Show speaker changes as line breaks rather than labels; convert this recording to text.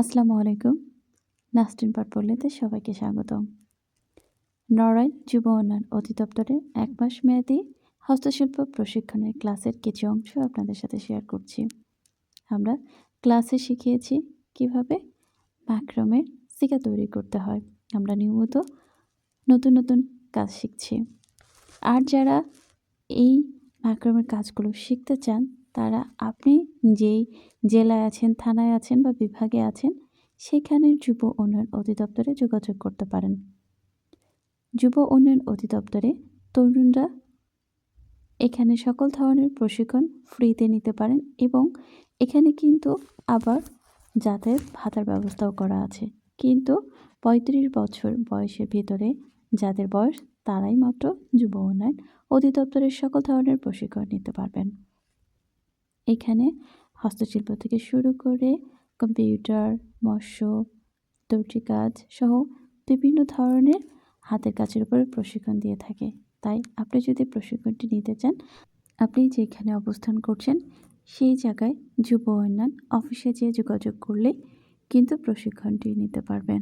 আসসালামু আলাইকুম। নাস্টিন পাঠ পড়লেতে সবাইকে স্বাগতম নড়াইল যুব উন্নয়ন অধিদপ্তরের এক মাস মেয়াদী হস্তশিল্প প্রশিক্ষণের ক্লাসের কিছু অংশ আপনাদের সাথে শেয়ার করছি। আমরা ক্লাসে শিখিয়েছি কীভাবে ম্যাক্রমের সিকা তৈরি করতে হয়। আমরা নিয়মিত নতুন নতুন কাজ শিখছি। আর যারা এই ম্যাক্রমের কাজগুলো শিখতে চান তারা, আপনি যেই জেলায় আছেন, থানায় আছেন বা বিভাগে আছেন, সেখানের যুব উন্নয়ন অধিদপ্তরে যোগাযোগ করতে পারেন। যুব উন্নয়ন অধিদপ্তরে তরুণরা এখানে সকল ধরনের প্রশিক্ষণ ফ্রিতে নিতে পারেন এবং এখানে কিন্তু আবার যাতায়াত ভাতার ব্যবস্থাও করা আছে। কিন্তু পঁয়ত্রিশ বছর বয়সের ভিতরে যাদের বয়স, তারাই মাত্র যুব উন্নয়ন অধিদপ্তরের সকল ধরনের প্রশিক্ষণ নিতে পারবেন। এখানে হস্তশিল্প থেকে শুরু করে কম্পিউটার, মৎস্য দর্জি কাজ সহ বিভিন্ন ধরনের হাতের কাজের উপরে প্রশিক্ষণ দিয়ে থাকে। তাই আপনি যদি প্রশিক্ষণটি নিতে চান, আপনি যেখানে অবস্থান করছেন সেই জায়গায় যুব উন্নয়ন অফিসে যেয়ে যোগাযোগ করলে কিন্তু প্রশিক্ষণটি নিতে পারবেন।